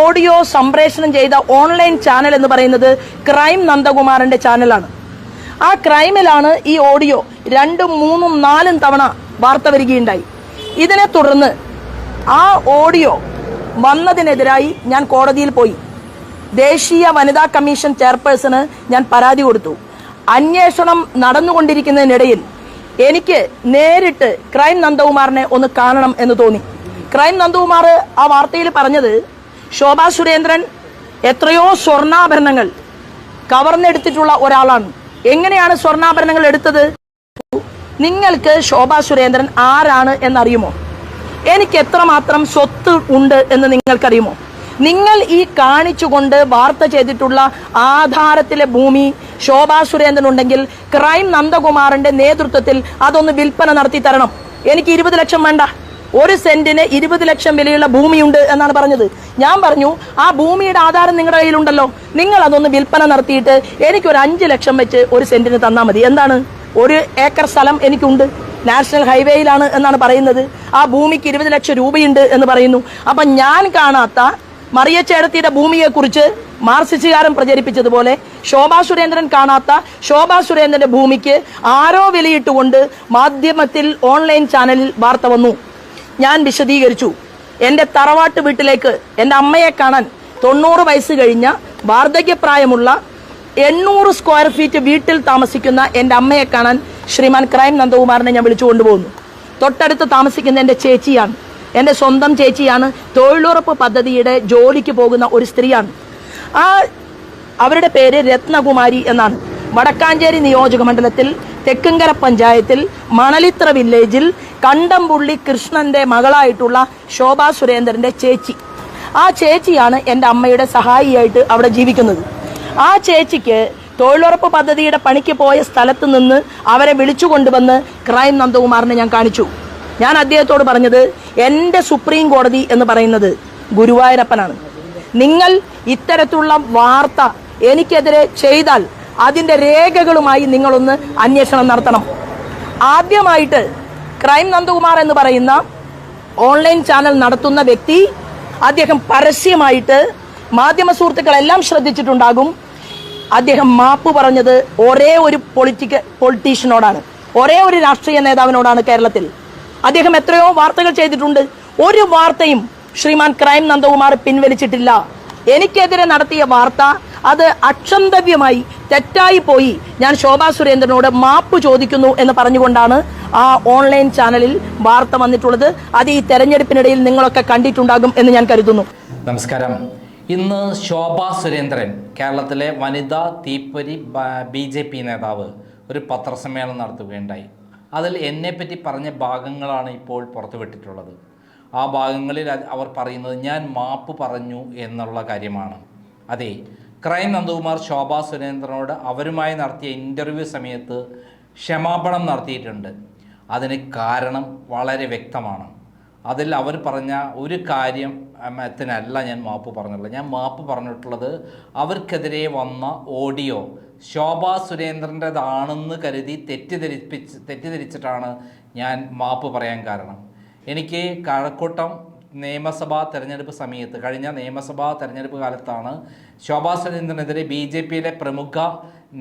Audio സംപ്രേഷണം ചെയ്ത online channel എന്ന് പറയുന്നത് ക്രൈം നന്ദകുമാറിന്റെ ചാനലാണ്. ആ ക്രൈമിലാണ് ഈ ഓഡിയോ രണ്ടും മൂന്നും നാലും തവണ വാർത്ത വരികയുണ്ടായി. ഇതിനെ തുടർന്ന് ആ ഓഡിയോ വന്നതിനെതിരായി ഞാൻ കോടതിയിൽ പോയി. ദേശീയ വനിതാ കമ്മീഷൻ ചെയർപേഴ്സണ് ഞാൻ പരാതി കൊടുത്തു. അന്വേഷണം നടന്നുകൊണ്ടിരിക്കുന്നതിനിടയിൽ എനിക്ക് നേരിട്ട് ക്രൈം നന്ദകുമാറിനെ ഒന്ന് കാണണം എന്ന് തോന്നി. ക്രൈം നന്ദകുമാർ ആ വാർത്തയിൽ പറഞ്ഞത് ശോഭാ സുരേന്ദ്രൻ എത്രയോ സ്വർണാഭരണങ്ങൾ കവർന്നെടുത്തിട്ടുള്ള ഒരാളാണ്. എങ്ങനെയാണ് സ്വർണാഭരണങ്ങൾ എടുത്തത്? നിങ്ങൾക്ക് ശോഭാ സുരേന്ദ്രൻ ആരാണ് എന്നറിയുമോ? എനിക്ക് എത്രമാത്രം സ്വത്ത് ഉണ്ട് എന്ന് നിങ്ങൾക്കറിയുമോ? നിങ്ങൾ ഈ കാണിച്ചുകൊണ്ട് വാർത്ത ചെയ്തിട്ടുള്ള ആധാരത്തിലെ ഭൂമി ശോഭാ സുരേന്ദ്രൻ ഉണ്ടെങ്കിൽ ക്രൈം നന്ദകുമാറിന്റെ നേതൃത്വത്തിൽ അതൊന്ന് വിൽപ്പന നടത്തി തരണം. എനിക്ക് ഇരുപത് ലക്ഷം വേണ്ട. ഒരു സെന്റിന് ഇരുപത് ലക്ഷം വിലയുള്ള ഭൂമിയുണ്ട് എന്നാണ് പറഞ്ഞത്. ഞാൻ പറഞ്ഞു ആ ഭൂമിയുടെ ആധാരം നിങ്ങളുടെ കയ്യിലുണ്ടല്ലോ. നിങ്ങൾ അതൊന്ന് വിൽപ്പന നടത്തിയിട്ട് എനിക്കൊരു അഞ്ച് ലക്ഷം വെച്ച് ഒരു സെന്റിന് തന്നാൽ മതി. എന്താണ്? ഒരു ഏക്കർ സ്ഥലം എനിക്കുണ്ട്. നാഷണൽ ഹൈവേയിലാണ് എന്നാണ് പറയുന്നത്. ആ ഭൂമിക്ക് ഇരുപത് ലക്ഷം രൂപയുണ്ട് എന്ന് പറയുന്നു. അപ്പം ഞാൻ കാണാത്ത മറിയ ചേടത്തിയുടെ ഭൂമിയെക്കുറിച്ച് മാർസിച്ചുകാരൻ പ്രചരിപ്പിച്ചതുപോലെ ശോഭാ സുരേന്ദ്രൻ കാണാത്ത ശോഭാ സുരേന്ദ്രന്റെ ഭൂമിക്ക് ആരോ വിലയിട്ടുകൊണ്ട് മാധ്യമത്തിൽ ഓൺലൈൻ ചാനലിൽ വാർത്ത വന്നു. ഞാൻ വിശദീകരിച്ചു. എന്റെ തറവാട്ട് വീട്ടിലേക്ക് എന്റെ അമ്മയെ കാണാൻ തൊണ്ണൂറ് വയസ്സ് കഴിഞ്ഞ വാർദ്ധക്യപ്രായമുള്ള എണ്ണൂറ് സ്ക്വയർ ഫീറ്റ് വീട്ടിൽ താമസിക്കുന്ന എന്റെ അമ്മയെ കാണാൻ ശ്രീമാൻ ക്രൈം നന്ദകുമാറിനെ ഞാൻ വിളിച്ചു കൊണ്ടുപോകുന്നു. തൊട്ടടുത്ത് താമസിക്കുന്ന എന്റെ ചേച്ചിയാണ്. എന്റെ സ്വന്തം ചേച്ചിയാണ് തൊഴിലുറപ്പ് പദ്ധതിയുടെ ജോലിക്ക് പോകുന്ന ഒരു സ്ത്രീയാണ്. ആ അവരുടെ പേര് രത്നകുമാരി എന്നാണ്. വടക്കാഞ്ചേരി നിയോജക മണ്ഡലത്തിൽ തെക്കുംകര പഞ്ചായത്തിൽ മണലിത്ര വില്ലേജിൽ കണ്ടംപുള്ളി കൃഷ്ണന്റെ മകളായിട്ടുള്ള ശോഭാ സുരേന്ദ്രന്റെ ചേച്ചി. ആ ചേച്ചിയാണ് എന്റെ അമ്മയുടെ സഹായിയായിട്ട് അവിടെ ജീവിക്കുന്നത്. ആ ചേച്ചിക്ക് തൊഴിലുറപ്പ് പദ്ധതിയുടെ പണിക്ക് പോയ സ്ഥലത്ത് നിന്ന് അവരെ വിളിച്ചു കൊണ്ടുവന്ന് ക്രൈം നന്ദകുമാറിനെ ഞാൻ കാണിച്ചു. ഞാൻ അദ്ദേഹത്തോട് പറഞ്ഞത് എന്റെ സുപ്രീം കോടതി എന്ന് പറയുന്നത് ഗുരുവായൂരപ്പനാണ്. നിങ്ങൾ ഇത്തരത്തിലുള്ള വാർത്ത എനിക്കെതിരെ ചെയ്താൽ അതിന്റെ രേഖകളുമായി നിങ്ങളൊന്ന് അന്വേഷണം നടത്തണം. ആദ്യമായിട്ട് ക്രൈം നന്ദകുമാർ എന്ന് പറയുന്ന ഓൺലൈൻ ചാനൽ നടത്തുന്ന വ്യക്തി അദ്ദേഹം പരസ്യമായിട്ട് മാധ്യമ സുഹൃത്തുക്കളെല്ലാം ശ്രദ്ധിച്ചിട്ടുണ്ടാകും. അദ്ദേഹം മാപ്പ് പറഞ്ഞത് ഒരേ ഒരു പൊളിറ്റിക്ക പൊളിറ്റീഷ്യനോടാണ്. ഒരേ ഒരു രാഷ്ട്രീയ നേതാവിനോടാണ് കേരളത്തിൽ. അദ്ദേഹം എത്രയോ വാർത്തകൾ ചെയ്തിട്ടുണ്ട്. ഒരു വാർത്തയും ശ്രീമാൻ ക്രൈം നന്ദകുമാർ പിൻവലിച്ചിട്ടില്ല. എനിക്കെതിരെ നടത്തിയ വാർത്ത അത് അക്ഷന്തവ്യമായി തെറ്റായി പോയി. ഞാൻ ശോഭാ സുരേന്ദ്രനോട് മാപ്പ് ചോദിക്കുന്നു എന്ന് പറഞ്ഞുകൊണ്ടാണ് ആ ഓൺലൈൻ ചാനലിൽ വാർത്ത വന്നിട്ടുള്ളത്. അത് ഈ തെരഞ്ഞെടുപ്പിനിടയിൽ നിങ്ങളൊക്കെ കണ്ടിട്ടുണ്ടാകും എന്ന് ഞാൻ കരുതുന്നു. നമസ്കാരം. ഇന്ന് ശോഭാ സുരേന്ദ്രൻ കേരളത്തിലെ വനിതാ തീപ്പൊരി ബി ജെ പി നേതാവ് ഒരു പത്രസമ്മേളനം നടത്തുകയുണ്ടായി. അതിൽ എന്നെപ്പറ്റി പറഞ്ഞ ഭാഗങ്ങളാണ് ഇപ്പോൾ പുറത്തുവിട്ടിട്ടുള്ളത്. ആ ഭാഗങ്ങളിൽ അവർ പറയുന്നത് ഞാൻ മാപ്പ് പറഞ്ഞു എന്നുള്ള കാര്യമാണ്. അതെ ക്രൈം നന്ദകുമാർ ശോഭ സുരേന്ദ്രനോട് അവരുമായി നടത്തിയ ഇന്റർവ്യൂ സമയത്ത് ക്ഷമാപണം നടത്തിയിട്ടുണ്ട്. അതിന് കാരണം വളരെ വ്യക്തമാണ്. അതിൽ അവർ പറഞ്ഞ ഒരു കാര്യം ത്തിനല്ല ഞാൻ മാപ്പ് പറഞ്ഞിട്ടുള്ളത്. ഞാൻ മാപ്പ് പറഞ്ഞിട്ടുള്ളത് അവർക്കെതിരെ വന്ന ഓഡിയോ ശോഭാ സുരേന്ദ്രന്റെതാണെന്ന് കരുതി തെറ്റിദ്ധരിപ്പിച്ച് തെറ്റിദ്ധരിച്ചിട്ടാണ് ഞാൻ മാപ്പ് പറയാൻ കാരണം. എനിക്ക് കഴക്കൂട്ടം നിയമസഭാ തെരഞ്ഞെടുപ്പ് സമയത്ത് കഴിഞ്ഞ നിയമസഭാ തെരഞ്ഞെടുപ്പ് കാലത്താണ് ശോഭാ സുരേന്ദ്രനെതിരെ ബി ജെ പിയിലെ പ്രമുഖ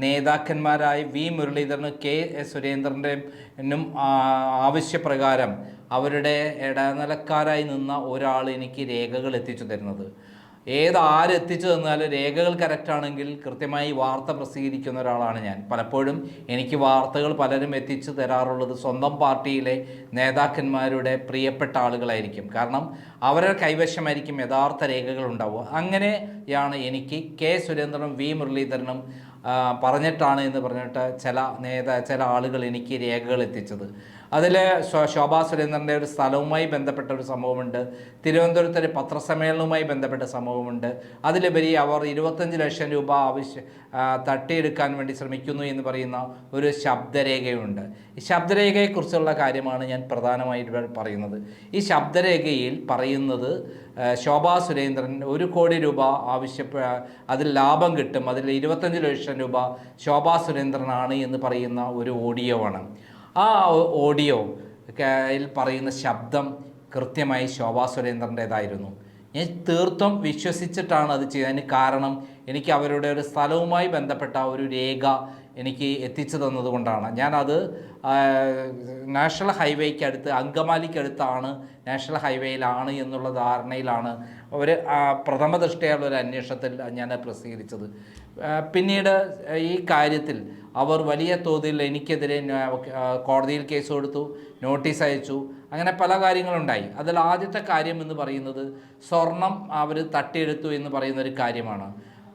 നേതാക്കന്മാരായ വി മുരളീധരനും കെ സുരേന്ദ്രന്റെനും ആവശ്യപ്രകാരം അവരുടെ ഇടനിലക്കാരായി നിന്ന ഒരാൾ എനിക്ക് രേഖകൾ എത്തിച്ചു തരുന്നത്. ഏത് ആരെത്തിച്ചു തന്നാലും രേഖകൾ കറക്റ്റാണെങ്കിൽ കൃത്യമായി വാർത്ത പ്രസിദ്ധീകരിക്കുന്ന ഒരാളാണ് ഞാൻ. പലപ്പോഴും എനിക്ക് വാർത്തകൾ പലരും എത്തിച്ചു തരാറുള്ളത് സ്വന്തം പാർട്ടിയിലെ നേതാക്കന്മാരുടെ പ്രിയപ്പെട്ട ആളുകളായിരിക്കും. കാരണം അവരുടെ കൈവശമായിരിക്കും യഥാർത്ഥ രേഖകൾ ഉണ്ടാവുക. അങ്ങനെയാണ് എനിക്ക് കെ സുരേന്ദ്രനും വി മുരളീധരനും പറഞ്ഞിട്ടാണ് എന്ന് പറഞ്ഞിട്ട് ചില നേതാ ചില ആളുകൾ എനിക്ക് രേഖകൾ എത്തിച്ചത്. അതിൽ ശോഭാ സുരേന്ദ്രന്റെ ഒരു സ്ഥലവുമായി ബന്ധപ്പെട്ട ഒരു സംഭവമുണ്ട്. തിരുവനന്തപുരത്തെ ഒരു പത്രസമ്മേളനവുമായി ബന്ധപ്പെട്ട സംഭവമുണ്ട്. അതിലുപരി അവർ ഇരുപത്തഞ്ച് ലക്ഷം രൂപ ആവശ്യ തട്ടിയെടുക്കാൻ വേണ്ടി ശ്രമിക്കുന്നു എന്ന് പറയുന്ന ഒരു ശബ്ദരേഖയുണ്ട്. ഈ ശബ്ദരേഖയെക്കുറിച്ചുള്ള കാര്യമാണ് ഞാൻ പ്രധാനമായിട്ട് പറയുന്നത്. ഈ ശബ്ദരേഖയിൽ പറയുന്നത് ശോഭാ സുരേന്ദ്രൻ ഒരു കോടി രൂപ ആവശ്യപ്പെ അതിൽ ലാഭം കിട്ടും. അതിൽ ഇരുപത്തഞ്ച് ലക്ഷം രൂപ ശോഭാ സുരേന്ദ്രനാണ് എന്ന് പറയുന്ന ഒരു ഓഡിയോ ആണ്. ആ ഓഡിയോ പറയുന്ന ശബ്ദം കൃത്യമായി ശോഭാ സുരേന്ദ്രന്റേതായിരുന്നു. ഞാൻ തീർത്തും വിശ്വസിച്ചിട്ടാണ് അത് ചെയ്തതിന് കാരണം എനിക്ക് അവരുടെ ഒരു സ്ഥലവുമായി ബന്ധപ്പെട്ട ഒരു രേഖ എനിക്ക് എത്തിച്ചു തന്നതുകൊണ്ടാണ്. ഞാനത് നാഷണൽ ഹൈവേക്ക് അടുത്ത് അങ്കമാലിക്കടുത്താണ് നാഷണൽ ഹൈവേയിലാണ് എന്നുള്ള ധാരണയിലാണ് ഒരു പ്രഥമ ദൃഷ്ടിയുള്ള ഒരു അന്വേഷണത്തിൽ ഞാൻ പ്രസിദ്ധീകരിച്ചത്. പിന്നീട് ഈ കാര്യത്തിൽ അവർ വലിയ തോതിൽ എനിക്കെതിരെ കോടതിയിൽ കേസ് കൊടുത്തു നോട്ടീസ് അയച്ചു അങ്ങനെ പല കാര്യങ്ങളുണ്ടായി. അതിൽ ആദ്യത്തെ കാര്യം എന്ന് പറയുന്നത് സ്വർണം അവർ തട്ടിയെടുത്തു എന്ന് പറയുന്ന ഒരു കാര്യമാണ്.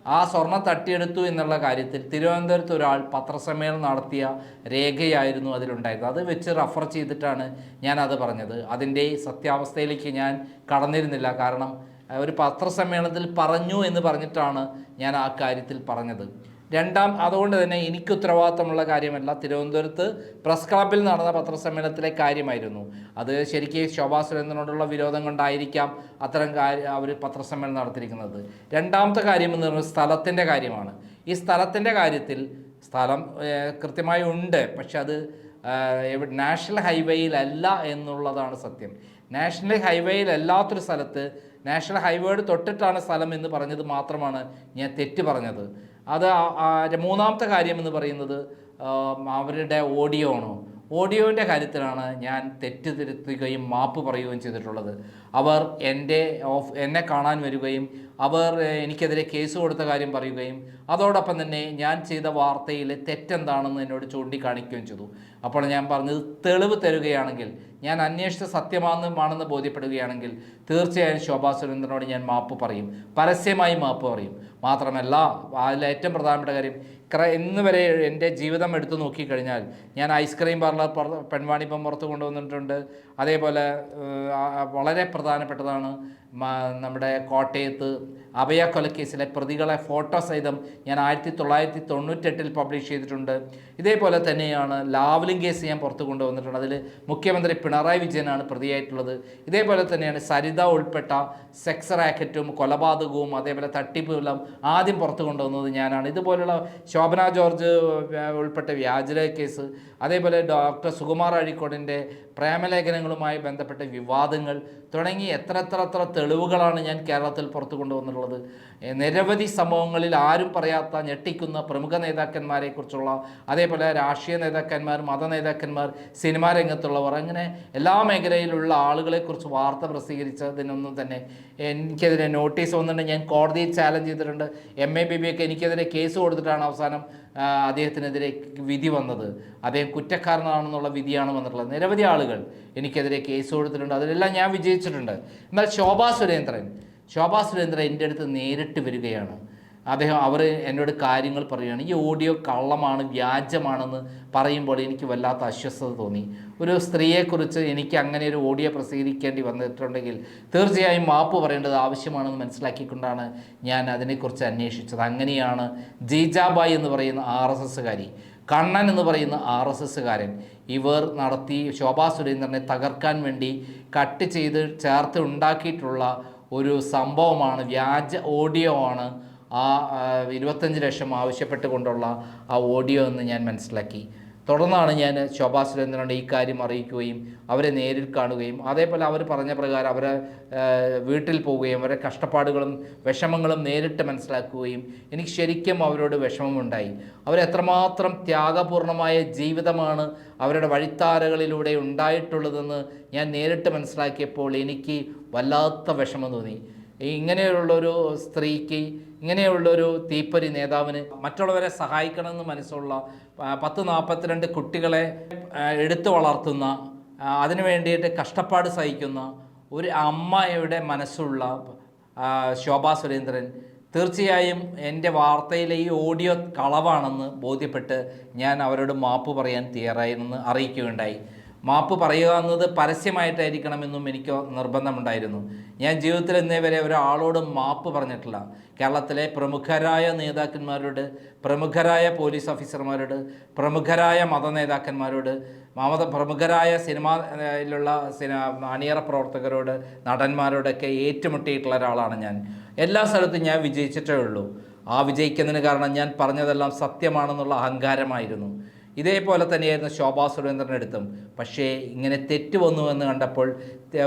ആ സ്വർണം തട്ടിയെടുത്തു എന്നുള്ള കാര്യത്തിൽ തിരുവനന്തപുരത്ത് ഒരാൾ പത്രസമ്മേളനം നടത്തിയ രേഖയായിരുന്നു അതിലുണ്ടായിരുന്നത്. അത് വെച്ച് റഫർ ചെയ്തിട്ടാണ് ഞാൻ അത് പറഞ്ഞത്. അതിന്റെ സത്യാവസ്ഥയിലേക്ക് ഞാൻ കടന്നിരുന്നില്ല. കാരണം ഒരു പത്രസമ്മേളനത്തിൽ പറഞ്ഞു എന്ന് പറഞ്ഞിട്ടാണ് ഞാൻ ആ കാര്യത്തിൽ പറഞ്ഞത്. രണ്ടാം അതുകൊണ്ട് തന്നെ എനിക്ക് ഉത്തരവാദിത്തമുള്ള കാര്യമല്ല. തിരുവനന്തപുരത്ത് പ്രസ് ക്ലബിൽ നടന്ന പത്രസമ്മേളനത്തിലെ കാര്യമായിരുന്നു. അത് ശരിക്കും ശോഭാ സുരേന്ദ്രനോടുള്ള വിരോധം കൊണ്ടായിരിക്കാം അത്തരം കാര്യം അവർ പത്രസമ്മേളനം നടത്തിയിരിക്കുന്നത്. രണ്ടാമത്തെ കാര്യം എന്ന് പറയുന്നത് സ്ഥലത്തിന്റെ കാര്യമാണ്. ഈ സ്ഥലത്തിന്റെ കാര്യത്തിൽ സ്ഥലം കൃത്യമായി ഉണ്ട്. പക്ഷെ അത് നാഷണൽ ഹൈവേയിലല്ല എന്നുള്ളതാണ് സത്യം. നാഷണൽ ഹൈവേയിലല്ലാത്തൊരു സ്ഥലത്ത് നാഷണൽ ഹൈവേയോട് തൊട്ടിട്ടാണ് സ്ഥലം എന്ന് പറഞ്ഞത് മാത്രമാണ് ഞാൻ തെറ്റ് പറഞ്ഞത്. അത് മൂന്നാമത്തെ കാര്യം എന്ന് പറയുന്നത് അവരുടെ ഓഡിയോ ആണോ. ഓഡിയോന്റെ കാര്യത്തിലാണ് ഞാൻ തെറ്റ് തിരുത്തുകയും മാപ്പ് പറയുകയും ചെയ്തിട്ടുള്ളത്. അവർ എന്റെ ഓഫ് എന്നെ കാണാൻ വരികയും അവർ എനിക്കെതിരെ കേസ് കൊടുത്ത കാര്യം പറയുകയും അതോടൊപ്പം തന്നെ ഞാൻ ചെയ്ത വാർത്തയിൽ തെറ്റെന്താണെന്ന് എന്നോട് ചൂണ്ടിക്കാണിക്കുകയും ചെയ്തു. അപ്പോൾ ഞാൻ പറഞ്ഞത് തെളിവ് തരുകയാണെങ്കിൽ ഞാൻ അന്വേഷിച്ച സത്യമാണെന്ന് ബോധ്യപ്പെടുകയാണെങ്കിൽ തീർച്ചയായും ശോഭാ സുരേന്ദ്രനോട് ഞാൻ മാപ്പ് പറയും. പരസ്യമായി മാപ്പ് പറയും. മാത്രമല്ല അതിൽ ഏറ്റവും പ്രധാനപ്പെട്ട കാര്യം ക്ര ഇന്ന് വരെ എന്റെ ജീവിതം എടുത്തു നോക്കിക്കഴിഞ്ഞാൽ ഞാൻ ഐസ്ക്രീം പാർലർ പെൺവാണിപ്പം പുറത്ത് കൊണ്ടുവന്നിട്ടുണ്ട്. അതേപോലെ വളരെ പ്രധാനപ്പെട്ടതാണ് നമ്മുടെ കോട്ടയത്ത് അഭയ കൊലക്കേസിലെ പ്രതികളെ ഫോട്ടോ സഹിതം ഞാൻ ആയിരത്തി തൊള്ളായിരത്തി തൊണ്ണൂറ്റെട്ടിൽ പബ്ലിഷ് ചെയ്തിട്ടുണ്ട്. ഇതേപോലെ തന്നെയാണ് ലാവ്ലിംഗ് കേസ് ഞാൻ പുറത്ത് കൊണ്ടുവന്നിട്ടുണ്ട്. അതിൽ മുഖ്യമന്ത്രി പിണറായി വിജയനാണ് പ്രതിയായിട്ടുള്ളത്. ഇതേപോലെ തന്നെയാണ് സരിത ഉൾപ്പെട്ട സെക്സ് റാക്കറ്റും കൊലപാതകവും അതേപോലെ തട്ടിപ്പുകളും ആദ്യം പുറത്ത് കൊണ്ടുവന്നത് ഞാനാണ്. ഇതുപോലുള്ള ശോഭന ജോർജ് ഉൾപ്പെട്ട വ്യാജര കേസ് അതേപോലെ ഡോക്ടർ സുകുമാർ അഴീക്കോടിന്റെ പ്രേമലേഖനങ്ങളുമായി ബന്ധപ്പെട്ട വിവാദങ്ങൾ തുടങ്ങി എത്ര എത്ര എത്ര തെളിവുകളാണ് ഞാൻ കേരളത്തിൽ പുറത്തു കൊണ്ടുവന്നിട്ടുള്ളത്. നിരവധി സംഭവങ്ങളിൽ ആരും പറയാത്ത ഞെട്ടിക്കുന്ന പ്രമുഖ നേതാക്കന്മാരെക്കുറിച്ചുള്ള അതേപോലെ രാഷ്ട്രീയ നേതാക്കന്മാർ മത നേതാക്കന്മാർ സിനിമാ രംഗത്തുള്ളവർ അങ്ങനെ എല്ലാ മേഖലയിലുള്ള ആളുകളെക്കുറിച്ച് വാർത്ത പ്രസിദ്ധീകരിച്ചതിനൊന്നും തന്നെ എനിക്കെതിരെ നോട്ടീസ് വന്നിട്ടുണ്ട്. ഞാൻ കോടതിയിൽ ചാലഞ്ച് ചെയ്തിട്ടുണ്ട്. എം എ ബി ബി ഒക്കെ എനിക്കെതിരെ കേസ് കൊടുത്തിട്ടാണ് അവസാനം അദ്ദേഹത്തിനെതിരെ വിധി വന്നത്. അദ്ദേഹം കുറ്റക്കാരനാണെന്നുള്ള വിധിയാണ് വന്നിട്ടുള്ളത്. നിരവധി ആളുകൾ എനിക്കെതിരെ കേസ് കൊടുത്തിട്ടുണ്ട്. അതിലെല്ലാം ഞാൻ വിജയിച്ചിട്ടുണ്ട്. എന്നാൽ ശോഭാ സുരേന്ദ്രൻ ശോഭാ സുരേന്ദ്രൻ എന്റെ അടുത്ത് നേരിട്ട് വരികയാണ്. അദ്ദേഹം അവർ എന്നോട് കാര്യങ്ങൾ പറയുകയാണ് ഈ ഓഡിയോ കള്ളമാണ് വ്യാജമാണെന്ന് പറയുമ്പോൾ എനിക്ക് വല്ലാത്ത അസ്വസ്ഥത തോന്നി. ഒരു സ്ത്രീയെക്കുറിച്ച് എനിക്ക് അങ്ങനെ ഒരു ഓഡിയോ പ്രസിദ്ധീകരിക്കേണ്ടി വന്നിട്ടുണ്ടെങ്കിൽ തീർച്ചയായും മാപ്പ് പറയേണ്ടത് ആവശ്യമാണെന്ന് മനസ്സിലാക്കിക്കൊണ്ടാണ് ഞാൻ അതിനെക്കുറിച്ച് അന്വേഷിച്ചത്. അങ്ങനെയാണ് ജീജാബായി എന്ന് പറയുന്ന ആർ എസ് എസ്സുകാരി കണ്ണൻ എന്ന് പറയുന്ന ആർ എസ് എസ്സുകാരൻ ഇവർ നടത്തി ശോഭാ സുരേന്ദ്രനെ തകർക്കാൻ വേണ്ടി കട്ട് ചെയ്ത് ചേർത്ത് ഉണ്ടാക്കിയിട്ടുള്ള ഒരു സംഭവമാണ് വ്യാജ ഓഡിയോ ആണ് ആ ഇരുപത്തഞ്ച് ലക്ഷം ആവശ്യപ്പെട്ടുകൊണ്ടുള്ള ആ ഓഡിയോ എന്ന് ഞാൻ മനസ്സിലാക്കി. തുടർന്നാണ് ഞാൻ ശോഭാ സുരേന്ദ്രനോട് ഈ കാര്യം അറിയിക്കുകയും അവരെ നേരിൽ കാണുകയും അതേപോലെ അവർ പറഞ്ഞ പ്രകാരം അവരെ വീട്ടിൽ പോവുകയും അവരെ കഷ്ടപ്പാടുകളും വിഷമങ്ങളും നേരിട്ട് മനസ്സിലാക്കുകയും എനിക്ക് ശരിക്കും അവരോട് വിഷമമുണ്ടായി. അവരെത്രമാത്രം ത്യാഗപൂർണമായ ജീവിതമാണ് അവരുടെ വഴിത്താരകളിലൂടെ ഉണ്ടായിട്ടുള്ളതെന്ന് ഞാൻ നേരിട്ട് മനസ്സിലാക്കിയപ്പോൾ എനിക്ക് വല്ലാത്ത വിഷമം തോന്നി. ഇങ്ങനെയുള്ളൊരു സ്ത്രീക്ക് ഇങ്ങനെയുള്ളൊരു തീപ്പരി നേതാവിന് മറ്റുള്ളവരെ സഹായിക്കണമെന്ന് മനസ്സുള്ള പത്ത് നാൽപ്പത്തിരണ്ട് കുട്ടികളെ എടുത്തു വളർത്തുന്ന അതിനു വേണ്ടിയിട്ട് കഷ്ടപ്പാട് സഹിക്കുന്ന ഒരു അമ്മയുടെ മനസ്സുള്ള ശോഭാ സുരേന്ദ്രൻ തീർച്ചയായും എന്റെ വാർത്തയിലെ ഈ ഓഡിയോ കളവാണെന്ന് ബോധ്യപ്പെട്ട് ഞാൻ അവരോട് മാപ്പ് പറയാൻ തയ്യാറായിരുന്നു അറിയിക്കുകയുണ്ടായി. മാപ്പ് പറയുക എന്നത് പരസ്യമായിട്ടായിരിക്കണമെന്നും എനിക്ക് നിർബന്ധമുണ്ടായിരുന്നു. ഞാൻ ജീവിതത്തിൽ ഇന്നേ വരെ ഒരാളോട് മാപ്പ് പറഞ്ഞിട്ടില്ല. കേരളത്തിലെ പ്രമുഖരായ നേതാക്കന്മാരോട് പ്രമുഖരായ പോലീസ് ഓഫീസർമാരോട് പ്രമുഖരായ മത നേതാക്കന്മാരോട് മമത പ്രമുഖരായ സിനിമയിലുള്ള സിനിമ അണിയറ പ്രവർത്തകരോട് നടന്മാരോടൊക്കെ ഏറ്റുമുട്ടിയിട്ടുള്ള ഒരാളാണ് ഞാൻ. എല്ലാ സ്ഥലത്തും ഞാൻ വിജയിച്ചിട്ടേ ഉള്ളൂ. ആ വിജയിക്കുന്നതിന് കാരണം ഞാൻ പറഞ്ഞതെല്ലാം സത്യമാണെന്നുള്ള അഹങ്കാരമായിരുന്നു. ഇതേപോലെ തന്നെയായിരുന്നു ശോഭാ സുരേന്ദ്രന്റെ അടുത്തും. പക്ഷേ ഇങ്ങനെ തെറ്റ് വന്നു എന്ന് കണ്ടപ്പോൾ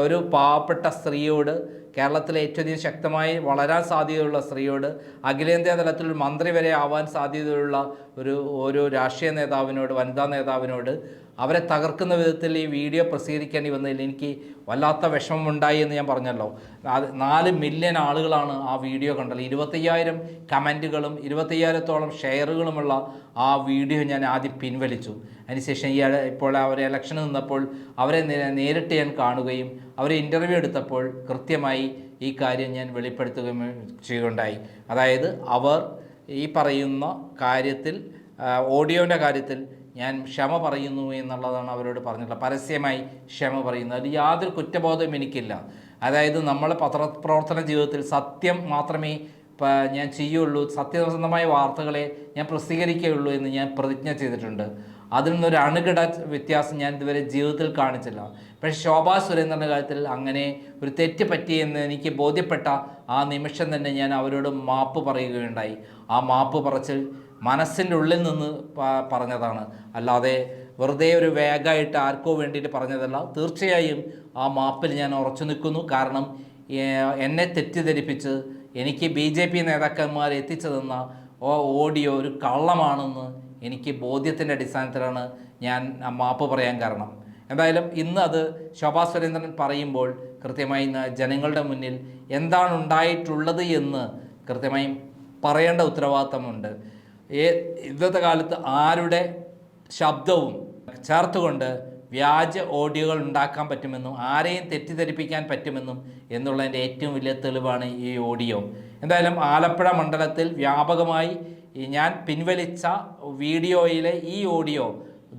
ഒരു പാവപ്പെട്ട സ്ത്രീയോട് കേരളത്തിലെ ഏറ്റവും അധികം ശക്തമായി വളരാൻ സാധ്യതയുള്ള സ്ത്രീയോട് അഖിലേന്ത്യാ തലത്തിൽ മന്ത്രി വരെ ആവാൻ സാധ്യതയുള്ള ഒരു ഒരു രാഷ്ട്രീയ നേതാവിനോട് വനിതാ നേതാവിനോട് അവരെ തകർക്കുന്ന വിധത്തിൽ ഈ വീഡിയോ പ്രസിദ്ധീകരിക്കേണ്ടി വന്നതിൽ എനിക്ക് വല്ലാത്ത വിഷമമുണ്ടായി എന്ന് ഞാൻ പറഞ്ഞല്ലോ. നാല് മില്യൺ ആളുകളാണ് ആ വീഡിയോ കണ്ടത്. ഇരുപത്തയ്യായിരം കമന്റുകളും ഇരുപത്തയ്യായിരത്തോളം ഷെയറുകളുമുള്ള ആ വീഡിയോ ഞാൻ ആദ്യം പിൻവലിച്ചു. അതിനുശേഷം ഇയാൾ ഇപ്പോൾ അവർ ഇലക്ഷന് നിന്നപ്പോൾ അവരെ നേരിട്ട് ഞാൻ കാണുകയും അവരെ ഇന്റർവ്യൂ എടുത്തപ്പോൾ കൃത്യമായി ഈ കാര്യം ഞാൻ വെളിപ്പെടുത്തുകയും ചെയ്യുകയുണ്ടായി. അതായത് അവർ ഈ പറയുന്ന കാര്യത്തിൽ ഓഡിയോന്റെ കാര്യത്തിൽ ഞാൻ ക്ഷമ പറയുന്നു എന്നുള്ളതാണ് അവരോട് പറഞ്ഞിട്ടുള്ളത് പരസ്യമായി ക്ഷമ പറയുന്നു. അതിൽ യാതൊരു കുറ്റബോധവും എനിക്കില്ല. അതായത് നമ്മൾ പത്രപ്രവർത്തന ജീവിതത്തിൽ സത്യം മാത്രമേ ഞാൻ ചെയ്യുള്ളൂ. സത്യസന്ധമായ വാർത്തകളെ ഞാൻ പ്രസിദ്ധീകരിക്കുകയുള്ളൂ എന്ന് ഞാൻ പ്രതിജ്ഞ ചെയ്തിട്ടുണ്ട്. അതിൽ നിന്നൊരു അണുകിട വ്യത്യാസം ഞാൻ ഇതുവരെ ജീവിതത്തിൽ കാണിച്ചില്ല. പക്ഷേ ശോഭാ സുരേന്ദ്രന്റെ കാര്യത്തിൽ അങ്ങനെ ഒരു തെറ്റ് പറ്റിയെന്ന് എനിക്ക് ബോധ്യപ്പെട്ട ആ നിമിഷം തന്നെ ഞാൻ അവരോട് മാപ്പ് പറയുകയുണ്ടായി. ആ മാപ്പ് പറച്ചിൽ മനസ്സിന്റെ ഉള്ളിൽ നിന്ന് പറഞ്ഞതാണ്. അല്ലാതെ വെറുതെ ഒരു വേഗമായിട്ട് ആർക്കോ വേണ്ടിയിട്ട് പറഞ്ഞതല്ല. തീർച്ചയായും ആ മാപ്പിൽ ഞാൻ ഉറച്ചു നിൽക്കുന്നു. കാരണം എന്നെ തെറ്റിദ്ധരിപ്പിച്ച് എനിക്ക് ബി ജെ പി നേതാക്കന്മാർ എത്തിച്ചു തന്ന ഓ ഓഡിയോ ഒരു കള്ളമാണെന്ന് എനിക്ക് ബോധ്യത്തിന്റെ അടിസ്ഥാനത്തിലാണ് ഞാൻ മാപ്പ് പറയാൻ കാരണം. എന്തായാലും ഇന്ന് അത് ശോഭാ സുരേന്ദ്രൻ പറയുമ്പോൾ കൃത്യമായി ജനങ്ങളുടെ മുന്നിൽ എന്താണ് ഉണ്ടായിട്ടുള്ളത് എന്ന് കൃത്യമായും പറയേണ്ട ഉത്തരവാദിത്തമുണ്ട്. ഏ ഇന്നത്തെ കാലത്ത് ആരുടെ ശബ്ദവും ചേർത്തുകൊണ്ട് വ്യാജ ഓഡിയോകൾ ഉണ്ടാക്കാൻ പറ്റുമെന്നും ആരെയും തെറ്റിദ്ധരിപ്പിക്കാൻ പറ്റുമെന്നും എന്നുള്ളതിന്റെ ഏറ്റവും വലിയ തെളിവാണ് ഈ ഓഡിയോ. എന്തായാലും ആലപ്പുഴ മണ്ഡലത്തിൽ വ്യാപകമായി ഈ ഞാൻ പിൻവലിച്ച വീഡിയോയിലെ ഈ ഓഡിയോ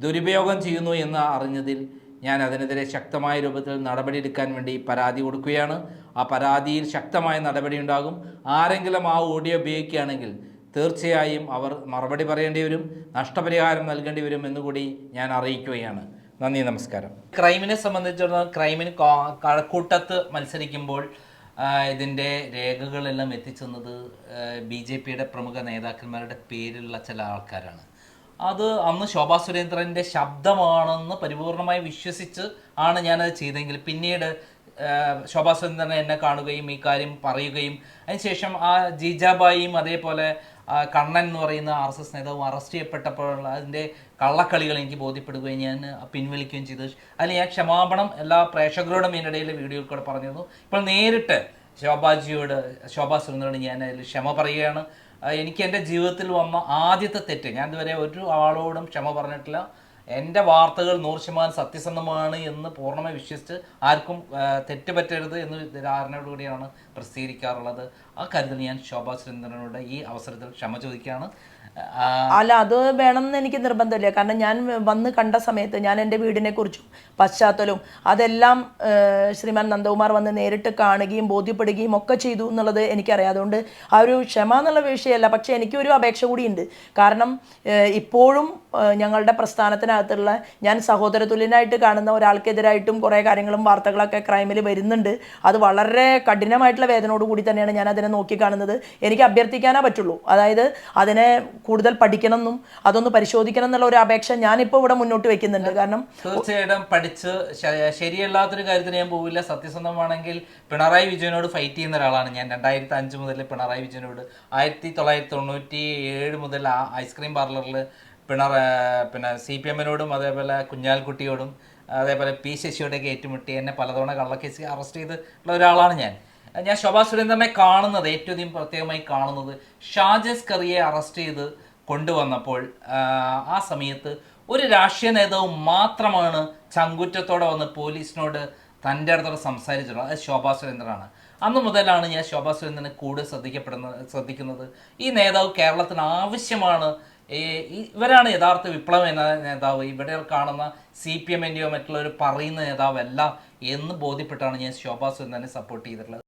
ദുരുപയോഗം ചെയ്യുന്നു എന്ന് അറിഞ്ഞതിൽ ഞാൻ അതിനെതിരെ ശക്തമായ രൂപത്തിൽ നടപടിയെടുക്കാൻ വേണ്ടി പരാതി കൊടുക്കുകയാണ്. ആ പരാതിയിൽ ശക്തമായ നടപടി ഉണ്ടാകും. ആരെങ്കിലും ആ ഓഡിയോ ഉപയോഗിക്കുകയാണെങ്കിൽ തീർച്ചയായും അവർ മറുപടി പറയേണ്ടി വരും നഷ്ടപരിഹാരം നൽകേണ്ടി വരും എന്നുകൂടി ഞാൻ അറിയിക്കുകയാണ്. നന്ദി നമസ്കാരം. ക്രൈമിനെ സംബന്ധിച്ചിടത്തോളം ക്രൈമിന് കഴക്കൂട്ടത്ത് മത്സരിക്കുമ്പോൾ ഇതിന്റെ രേഖകളെല്ലാം എത്തിച്ചെന്നത് ബി ജെ പിയുടെ പ്രമുഖ നേതാക്കന്മാരുടെ പേരിലുള്ള ചില ആൾക്കാരാണ്. അത് അന്ന് ശോഭാ സുരേന്ദ്രന്റെ ശബ്ദമാണെന്ന് പരിപൂർണമായി വിശ്വസിച്ച് ആണ് ഞാനത് ചെയ്തെങ്കിൽ പിന്നീട് ശോഭാ സുരേന്ദ്രൻ എന്നെ കാണുകയും ഈ കാര്യം പറയുകയും അതിനുശേഷം ആ ജീജാബായിയും അതേപോലെ കണ്ണൻ എന്ന് പറയുന്ന ആർ എസ് എസ് നേതാവും അറസ്റ്റ് ചെയ്യപ്പെട്ടപ്പോൾ അതിന്റെ കള്ളക്കളികൾ എനിക്ക് ബോധ്യപ്പെടുകയും ഞാൻ പിൻവലിക്കുകയും ചെയ്തു. അതിൽ ഞാൻ ക്ഷമാപണം എല്ലാ പ്രേക്ഷകരോടും ഇതിനിടയിൽ വീഡിയോയിൽ കൂടെ പറഞ്ഞിരുന്നു. ഇപ്പോൾ നേരിട്ട് ശോഭാജിയോട് ശോഭാ സുരേന്ദ്രനോട് ഞാൻ അതിൽ ക്ഷമ പറയുകയാണ്. എനിക്ക് എന്റെ ജീവിതത്തിൽ വന്ന ആദ്യത്തെ തെറ്റ് ഞാൻ ഇതുവരെ ഒരു ആളോടും ക്ഷമ പറഞ്ഞിട്ടില്ല. എന്റെ വാർത്തകൾ നൂറ് ശതമാനം സത്യസന്ധമാണ് എന്ന് പൂർണമായി വിശ്വസിച്ച് ആർക്കും തെറ്റ് പറ്റരുത് എന്ന് ധാരണയോടുകൂടിയാണ് പ്രസിദ്ധീകരിക്കാറുള്ളത്. ആ കാര്യത്തിൽ ഞാൻ ശോഭാ സുരേന്ദ്രനോട് ഈ അവസരത്തിൽ ക്ഷമ ചോദിക്കുകയാണ്. അല്ല അത് വേണമെന്ന് എനിക്ക് നിർബന്ധമില്ല. കാരണം ഞാൻ വന്ന് കണ്ട സമയത്ത് ഞാൻ എന്റെ വീടിനെ കുറിച്ചും പശ്ചാത്തലവും അതെല്ലാം ശ്രീമാൻ നന്ദകുമാർ വന്ന് നേരിട്ട് കാണുകയും ബോധ്യപ്പെടുകയും ഒക്കെ ചെയ്തു എന്നുള്ളത് എനിക്കറിയാം. അതുകൊണ്ട് ആ ഒരു ക്ഷമ എന്നുള്ള വിഷയമല്ല. പക്ഷേ എനിക്കൊരു അപേക്ഷ കൂടിയുണ്ട് കാരണം ഇപ്പോഴും ഞങ്ങളുടെ പ്രസ്ഥാനത്തിനകത്തുള്ള ഞാൻ സഹോദര തുല്യനായിട്ട് കാണുന്ന ഒരാൾക്കെതിരായിട്ടും കുറേ കാര്യങ്ങളും വാർത്തകളൊക്കെ ക്രൈമിൽ വരുന്നുണ്ട്. അത് വളരെ കഠിനമായിട്ടുള്ള വേദനയോടുകൂടി തന്നെയാണ് ഞാൻ അതിനെ നോക്കിക്കാണുന്നത് എനിക്ക് അഭ്യർത്ഥിക്കാനേ പറ്റുള്ളൂ. അതായത് അതിനെ കൂടുതൽ പഠിക്കണം എന്നും അതൊന്ന് പരിശോധിക്കണം എന്നുള്ള ഒരു അപേക്ഷ ഞാനിപ്പോൾ ഇവിടെ മുന്നോട്ട് വെക്കുന്നുണ്ട്. കാരണം തീർച്ചയായിട്ടും പഠിച്ച് ശരിയല്ലാത്തൊരു കാര്യത്തിന് ഞാൻ പോവില്ല. സത്യസന്ധമാണെങ്കിൽ പിണറായി വിജയനോട് ഫൈറ്റ് ചെയ്യുന്ന ഒരാളാണ് ഞാൻ. രണ്ടായിരത്തി അഞ്ച് മുതൽ പിണറായി വിജയനോട് ആയിരത്തി തൊള്ളായിരത്തി തൊണ്ണൂറ്റി ഏഴ് മുതൽ ആ ഐസ്ക്രീം പാർലറിൽ പിണറ പിന്നെ സി പി എമ്മിനോടും അതേപോലെ കുഞ്ഞാൽക്കുട്ടിയോടും അതേപോലെ പി ശശിയോടൊക്കെ ഏറ്റുമുട്ടി എന്നെ പലതവണ കള്ളക്കേസ് അറസ്റ്റ് ചെയ്തിട്ടുള്ള ഒരാളാണ് ഞാൻ. ഞാൻ ശോഭാ സുരേന്ദ്രനെ കാണുന്നത് ഏറ്റവും അധികം പ്രത്യേകമായി കാണുന്നത് ഷാജസ് കറിയെ അറസ്റ്റ് ചെയ്ത് കൊണ്ടുവന്നപ്പോൾ ആ, സമയത്ത് ഒരു രാഷ്ട്രീയ നേതാവ് മാത്രമാണ് ചങ്കുറ്റത്തോടെ വന്ന് പോലീസിനോട് തന്റെ അടുത്തോടെ സംസാരിച്ചിട്ടുള്ളത്. അത് ശോഭാ സുരേന്ദ്രനാണ്. അന്ന് മുതലാണ് ഞാൻ ശോഭാ സുരേന്ദ്രനെ കൂടുതൽ ശ്രദ്ധിക്കപ്പെടുന്ന ശ്രദ്ധിക്കുന്നത്. ഈ നേതാവ് കേരളത്തിന് ആവശ്യമാണ്. ഇവരാണ് യഥാർത്ഥ വിപ്ലവ എന്ന നേതാവ്. ഇവിടെ കാണുന്ന സി പി എമ്മിന്റെയോ മറ്റുള്ളവർ പറയുന്ന നേതാവല്ല എന്ന് ബോധ്യപ്പെട്ടാണ് ഞാൻ ശോഭാ സുരേന്ദ്രനെ സപ്പോർട്ട് ചെയ്തിട്ടുള്ളത്.